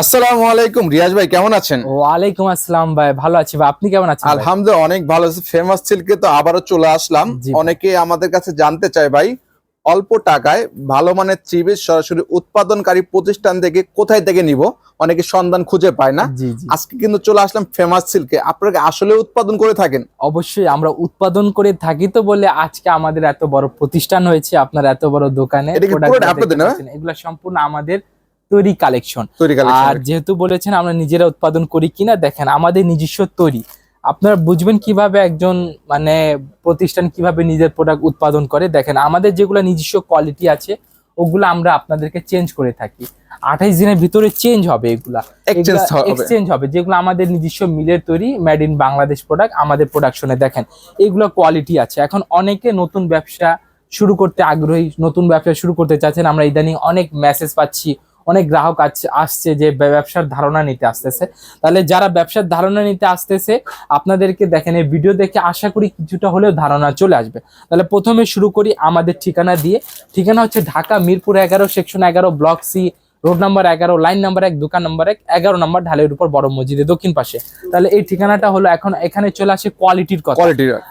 আসসালামু আলাইকুম রিয়াজ ভাই কেমন আছেন? ওয়ালাইকুম আসসালাম ভাই ভালো আছি ভাই। আপনি কেমন আছেন আলহামদুলিল্লাহ অনেক ভালো আছে। ফেমাস সিল্কে তো আবারও চলে আসলাম। অনেকে আমাদের কাছে জানতে চায় ভাই অল্প টাকায় ভালো মানের সরাসরি উৎপাদনকারী প্রতিষ্ঠান থেকে কোথায় থেকে নিব? অনেকে সন্ধান খুঁজে পায় না। আজকে কিন্তু চলে আসলাম ফেমাস সিল্কে আপনারা আসলে উৎপাদন করে থাকেন? অবশ্যই আমরা উৎপাদন করে থাকি তো বলে আজকে আমাদের এত বড় প্রতিষ্ঠান হয়েছে আপনার এত বড় দোকানে। এগুলো সম্পূর্ণ আমাদের তৈরি কালেকশন আর যেহেতু বলেছেন আমরা নিজেরা উৎপাদন করি কিনা দেখেন আমাদের নিজস্ব তৈরি। আপনারা বুঝবেন কীভাবে একজন মানে প্রতিষ্ঠান কীভাবে নিজের প্রোডাক্ট উৎপাদন করে। দেখেন আমাদের যেগুলো নিজস্ব কোয়ালিটি আছে ওগুলো আমরা আপনাদেরকে চেঞ্জ করে থাকি। আঠাইশ দিনের ভিতরে চেঞ্জ হবে এগুলা। এক্সচেঞ্জ হবে। যেগুলো আমাদের নিজস্ব মিলের তৈরি মেড ইন বাংলাদেশ প্রোডাক্ট আমাদের প্রোডাকশনে দেখেন এগুলো কোয়ালিটি আছে। এখন অনেকে নতুন ব্যবসা শুরু করতে আগ্রহী নতুন ব্যবসা শুরু করতে চাচ্ছেন। আমরা ইদানিং অনেক মেসেজ পাচ্ছি অনেক গ্রাহক আছে- আসছে যে ব্যবসার ধারণা নিতে আসতেছে। তাহলে যারা ব্যবসার ধারণা নিতে আসতেছে আপনাদেরকে দেখেন এই ভিডিও দেখে আশা করি কিছুটা হলেও ধারণা চলে আসবে। তাহলে প্রথমে শুরু করি আমাদের ঠিকানা দিয়ে। ঠিকানা হচ্ছে ঢাকা মিরপুর এগারো সেকশন এগারো ব্লক সি রোড নাম্বার এগারো লাইন নাম্বার এক দোকান নাম্বার এক এগারো নাম্বার ঢালের উপর বড় মসজিদের দক্ষিণ পাশে। তাহলে এই ঠিকানাটা হলো এখন এখানে চলে আসে কোয়ালিটির কথা।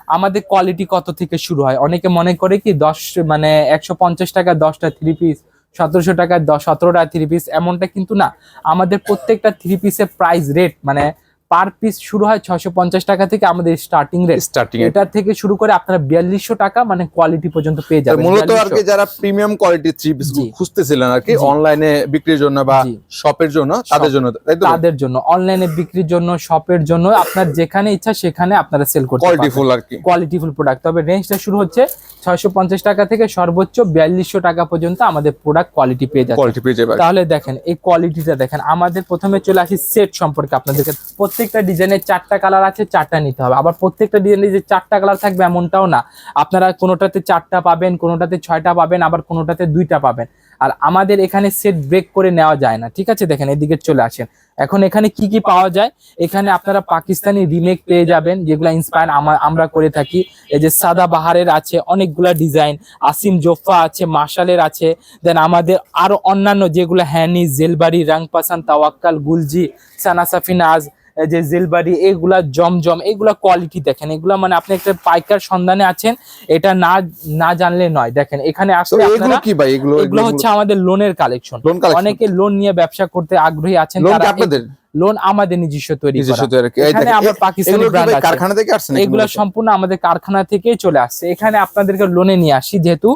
আমাদের কোয়ালিটি কত থেকে শুরু হয়? অনেকে মনে করে কি দশ মানে একশো পঞ্চাশ টাকা দশটা থ্রি পিস সতেরোশো টাকায় দশ টাকা থ্রি পিস এমনটা কিন্তু না। আমাদের প্রত্যেকটা থ্রি পিসের প্রাইস রেট মানে পার পিস শুরু হয় ছশো পঞ্চাশ টাকা থেকে আমাদের স্টার্টিং রেট স্টার্টিং এটা থেকে শুরু করে আপনারা বিয়াল্লিশশো টাকা মানে কোয়ালিটি পর্যন্ত পেয়ে যাবেন। মূলত আর কি যারা প্রিমিয়াম কোয়ালিটির থ্রি পিস খুঁজতেছিলেন আর কি অনলাইনে বিক্রির জন্য বা শপের জন্য তাদের জন্য তাদের জন্য অনলাইনে বিক্রির জন্য শপের জন্য আপনার যেখানে ইচ্ছা সেখানে আপনারা সেল করতে কোয়ালিটি ফুল আর কি। কোয়ালিটিফুল প্রোডাক্ট তবে রেঞ্জটা শুরু হচ্ছে ছয়শো পঞ্চাশ টাকা থেকে সর্বোচ্চ বিয়াল্লিশশো টাকা পর্যন্ত আমাদের প্রোডাক্ট কোয়ালিটি পেয়ে যাচ্ছে। কোয়ালিটি পেয়ে যাবে। তাহলে দেখেন এই কোয়ালিটিটা দেখেন। আমাদের প্রথমে চলে আসি সেট সম্পর্কে আপনাদেরকে। প্রত্যেকটা ডিজাইনের চারটা কালার আছে, চারটা নিতে হবে। আবার প্রত্যেকটা ডিজাইনে যে চারটা কালার থাকবে এমনটাও না। আপনারা কোনোটাতে চারটা পাবেন, কোনোটাতে ছয়টা পাবেন, আবার কোনোটাতে দুইটা পাবেন। আর আমাদের এখানে সেট ব্রেক করে নেওয়া যায় না, ঠিক আছে? দেখেন, এদিকে চলে আসেন। এখন এখানে কি কি পাওয়া যায়? এখানে আপনারা পাকিস্তানি রিমেক পেয়ে যাবেন, যেগুলো ইন্সপায়ার আমরা করে থাকি। এই যে সাদা বাহারের আছে, অনেকগুলা ডিজাইন আসিম জোফা আছে, মার্শালের আছে। দেন আমাদের আরও অন্যান্য যেগুলো হ্যানি জেলবাড়ি, রাংপাসান, তাওয়াক্কাল, গুলজি সানাসাফিনাজ এই যে জেলবাড়ি এগুলা জমজম এগুলা কোয়ালিটি দেখেন। এগুলা মানে আপনি একটা পাইকার সন্ধানে আছেন এটা না না জানলে নয়। দেখেন এখানে আসলে এগুলো কি ভাই? এগুলো এগুলো হচ্ছে আমাদের লোনের কালেকশন অনেকে লোন নিয়ে ব্যবসা করতে আগ্রহী আছেন তারা আপনাদের? লোন আমাদের নিজস্ব তৈরি এখানে আমরা পাকিস্তানি ব্র্যান্ড কারখানা থেকে আসছে এগুলো সম্পূর্ণ আমাদের কারখানা থেকেই চলে আসছে। এখানে আপনাদেরকে লোনে নিয়ে আসি যেহেতু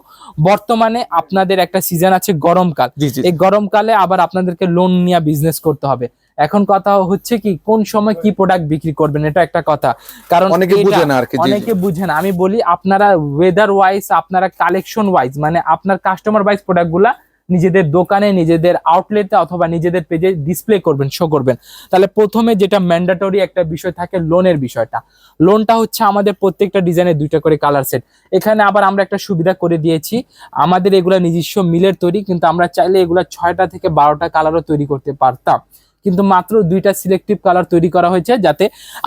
বর্তমানে আপনাদের একটা সিজন আছে গরমকাল। এই গরমকালে আবার আপনাদেরকে লোন নিয়ে বিজনেস করতে হবে। এখন কথা হচ্ছে কি কোন সময় কি প্রোডাক্ট বিক্রি করবেন এটা একটা কথা। কারণ অনেকে এটা- বুঝে না আর কি। অনেকে বুঝে না। আমি বলি আপনারা ওয়েদার ওয়াইজ আপনারা কালেকশন ওয়াইজ মানে আপনার কাস্টমার ওয়াইজ প্রোডাক্টগুলা নিজেদের দোকানে নিজেদের আউটলেটে অথবা নিজেদের পেজে ডিসপ্লে করবেন শো করবেন। তাহলে প্রথমে যেটা ম্যান্ডেটরি একটা বিষয় থাকে লোনের বিষয়টা। লোনটা হচ্ছে আমাদের প্রত্যেকটা ডিজাইনের দুইটা করে কালার সেট এখানে আবার আমরা একটা সুবিধা করে দিয়েছি। আমাদের এগুলা নিজস্ব মিলের তৈরি কিন্তু আমরা চাইলে এগুলা ছয়টা থেকে বারোটা কালারও তৈরি করতে পারতাম। কিন্তু মাত্র দুইটা সিলেক্টিভ কালার তৈরি করা হয়েছে যাতে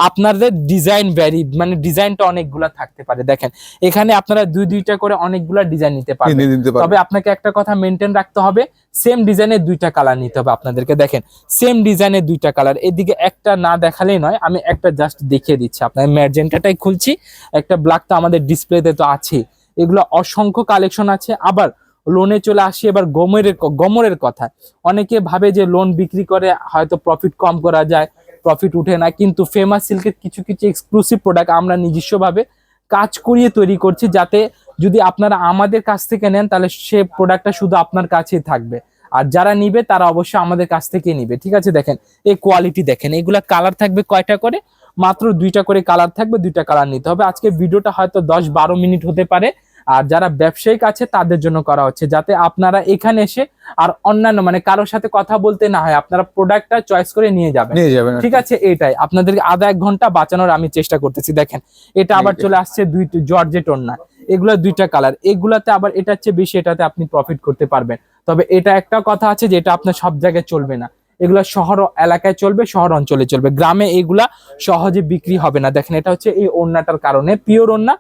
আপনাদের ডিজাইন ভ্যারি মানে ডিজাইনটা অনেকগুলা থাকতে পারে। দেখেন এখানে আপনারা দুই দুইটা করে অনেকগুলা ডিজাইন নিতে পারবে তবে আপনাকে একটা কথা মেনটেন রাখতে হবে সেম ডিজাইনের দুইটা কালার নিতে হবে আপনাদেরকে। দেখেন সেম ডিজাইনের দুইটা কালার এদিকে একটা না দেখালেই নয় আমি একটা জাস্ট দেখিয়ে দিচ্ছি আপনার ম্যাজেন্টাটাই খুলছি একটা ব্ল্যাক তো আমাদের ডিসপ্লেতে তো আছে এগুলো অসংখ্য কালেকশন আছে। আবার লোনে চলে আসি, এবার গমরের ক- গমরের কথা। অনেকে ভাবে যে লোন বিক্রি করে হয়তো প্রফিট কম করা যায় প্রফিট উঠে না, কিন্তু ফেমাস সিল্কের কিছু কিছু এক্সক্লুসিভ প্রোডাক্ট আমরা নিজস্বভাবে কাজ করিয়ে তৈরি করছি যাতে যদি আপনারা আমাদের কাছ থেকে নেন, তাহলে সে প্রোডাক্টটা শুধু আপনার কাছেই থাকবে। আর যারা নিবে, তারা অবশ্যই আমাদের কাছ থেকে নিবে। ঠিক আছে, দেখেন, এই কোয়ালিটি দেখেন, এগুলা কালার থাকবে কয়টা করে? মাত্র দুইটা করে কালার থাকবে, দুইটা কালার নিতে হবে। আজকে ভিডিওটা হয়তো দশ বারো মিনিট হতে পারে। আর যারা ব্যবসায়িক আছে তাদের জন্য করা হচ্ছে যাতে আপনারা এখানে এসে আর অন্যান্য মানে কারোর সাথে কথা বলতে না হয় আপনারা প্রোডাক্টটা চয়েস করে নিয়ে যাবেন। নিয়ে যাবেন ঠিক আছে এটাই। আপনাদেরকে আধা এক ঘণ্টা বাঁচানোর আমি চেষ্টা করতেছি দেখেন। এটা আবার চলে আসছে দুই জর্জেট ওন্না এগুলা দুইটা কালার এগুলাতে আবার এটার চেয়ে বেশি এটাতে আপনি প্রফিট করতে পারবেন। তবে এটা একটা কথা আছে যে এটা আপনার সব জায়গায় চলবে না। এগুলা শহর এলাকায় চলবে শহর অঞ্চলে চলবে। গ্রামে এগুলা সহজে বিক্রি হবে না। দেখেন এটা হচ্ছে এই ওন্নাটার কারণে। পিওর ওন্না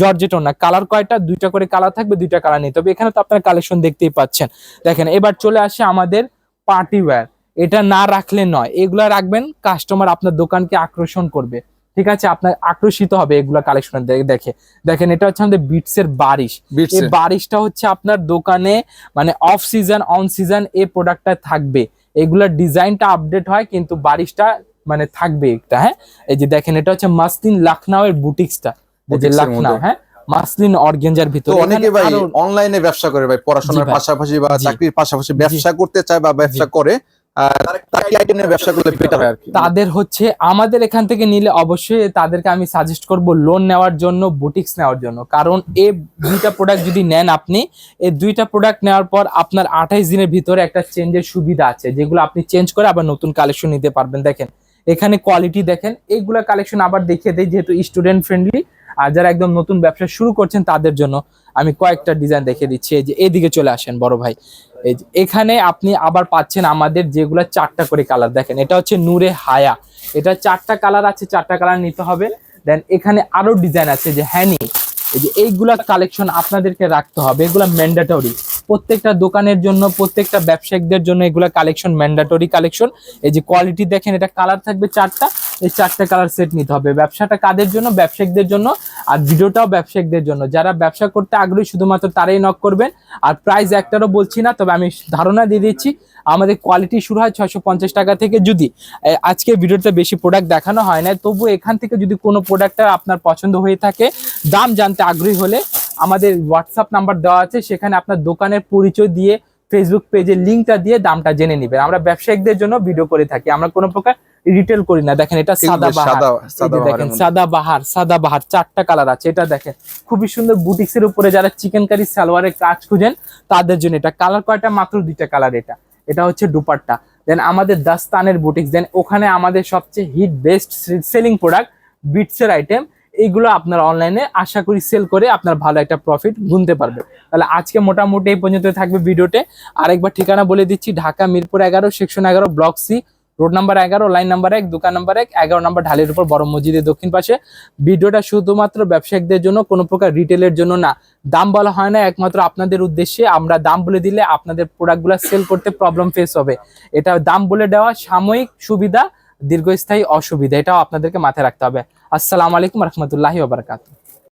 জর্জেট ওন্না কালার কয়টা? দুইটা করে কালার থাকবে দুইটা কালার নিতে হবে এখানে তো আপনার কালেকশন দেখতেই পাচ্ছেন। দেখেন এবার চলে আসে আমাদের পার্টি ওয়্যার। এটা না রাখলে নয়। এগুলা রাখবেন কাস্টমার আপনার দোকানকে আকর্ষণ করবে। ঠিক আছে? আপনার আকর্ষিত হবে এগুলা কালেকশন দেখে। দেখেন এটা হচ্ছে আমাদের বিটস এর বারিশ এই বারিশটা হচ্ছে আপনার দোকানে মানে অফ সিজন অন সিজন এই প্রোডাক্টটা থাকবে। এগুলোর ডিজাইনটা আপডেট হয় কিন্তু বারিশটা মানে থাকবে একটা হ্যাঁ? এই যে দেখেন এটা হচ্ছে মাসলিন লখনউ এর বুটিক্সটা। যে। হ্যাঁ? মাসলিন অর্গেঞ্জার ভিতরে অনেকে ভাই অনলাইনে ব্যবসা করে ভাই পড়াশোনার পাশাপাশি বা চাকরির পাশাপাশি ব্যবসা করতে চায় বা ব্যবসা করে আহ, তারা কি আইটেমের ব্যবসা করলে বেটার আর কি। তাদের হচ্ছে আমাদের এখান থেকে নিলে অবশ্যই তাদেরকে আমি সাজেস্ট করব লোন নেওয়ার জন্য বুটিক্স নেওয়ার জন্য। কারণ এই দুইটা প্রোডাক্ট যদি নেন আপনি এই দুইটা প্রোডাক্ট নেওয়ার পর আপনার আঠাইশ দিনের ভিতরে একটা চেঞ্জের সুবিধা আছে যেগুলো আপনি চেঞ্জ করে আবার নতুন কালেকশন নিতে পারবেন। দেখেন এখানে কোয়ালিটি দেখেন এইগুলা কালেকশন আবার দেখিয়ে দেয় যেহেতু স্টুডেন্ট ফ্রেন্ডলি আর যারা একদম নতুন ব্যবসা শুরু করছেন তাদের জন্য আমি কয়েকটা ডিজাইন দেখে দিচ্ছি। এই যে এদিকে চলে আসেন বড় ভাই। এই যে এখানে আপনি আবার পাচ্ছেন আমাদের যেগুলা চারটা করে কালার দেখেন, এটা হচ্ছে নূরে হায়া। এটা চারটা কালার আছে, চারটা কালার নিতে হবে। দেন এখানে আরও ডিজাইন আছে যে হ্যানি। এই যে এইগুলা কালেকশন আপনাদেরকে রাখতে হবে। এগুলা ম্যান্ডাটরি প্রত্যেকটা দোকানের জন্য, প্রত্যেকটা ব্যবসায়িকদের জন্য এগুলো কালেকশন ম্যান্ডাটরি কালেকশন এই যে কোয়ালিটি দেখেন, এটা কালার থাকবে চারটা। এই চারটা কালার সেট নিতে হবে। ব্যবসাটা কাদের জন্য? ব্যবসায়িকদের জন্য আর ভিডিওটাও ব্যবসায়িকদের জন্য। যারা ব্যবসা করতে আগ্রহী, শুধুমাত্র তারাই নক করবেন। আর প্রাইস একটারও বলছি না, তবে আমি ধারণা দিয়ে দিচ্ছি, আমাদের কোয়ালিটি শুরু হয় পঞ্চাশ টাকা থেকে। যদি আজকে ভিডিওতে বেশি প্রোডাক্ট দেখানো হয় না তবু এখান থেকে যদি কোনো প্রোডাক্টটা আপনার পছন্দ হয়ে থাকে, দাম জানতে আগ্রহী হলে আমাদের হোয়াটসঅ্যাপ নাম্বার দেওয়া আছে সেখানে আপনার দোকানের পরিচয় দিয়ে ফেসবুক পেজের লিঙ্কটা দিয়ে দামটা জেনে নেবেন। আমরা ব্যবসায়িকদের জন্য ভিডিও করে থাকি। আমরা কোনো প্রকার রিটেল করি না। দেখেন এটা সাদা বাহার। দেখেন সাদা বাহার সাদা বাহার চারটা কালার আছে। এটা দেখেন খুবই সুন্দর বুটিক্স এর উপরে যারা চিকেন কারি সালোয়ারের কাজ খুঁজেন তাদের জন্য এটা। কালার কয়টা? মাত্র দুইটা কালার এটা। এটা হচ্ছে দুপাট্টা। দেন আমাদের দাস্তানের বুটিক্স দেন ওখানে আমাদের সবচেয়ে হিট বেস্ট সেলিং প্রোডাক্ট বিটসের আইটেম এইগুলো আপনার অনলাইনে আশা করি সেল করে আপনার ভালো একটা প্রফিট গুনতে পারবে। তাহলে আজকে মোটামুটি এই পর্যন্ত থাকবে ভিডিওতে। আরেকবার ঠিকানা বলে দিচ্ছি, ঢাকা মিরপুর এগারো সেকশন এগারো ব্লক সি রোড নাম্বার এগারো লাইন নাম্বার এক, দোকান নাম্বার এক, এগারো নাম্বার ঢালের উপর বড় মসজিদের দক্ষিণ পাশে। ভিডিওটা শুধুমাত্র ব্যবসায়িকদের জন্য, কোনো প্রকার রিটেলের জন্য না। দাম বলা হয় না, একমাত্র আপনাদের উদ্দেশ্যে। আমরা দাম বলে দিলে আপনাদের প্রোডাক্টগুলো সেল করতে প্রবলেম ফেস হবে। এটা দাম বলে দেওয়া সাময়িক সুবিধা। দীর্ঘস্থায়ী অসুবিধা এটাও আপনাদেরকে মাথায় রাখতে হবে। আসসালামু আলাইকুম রহমতুল্লাহি ওবরাকাতু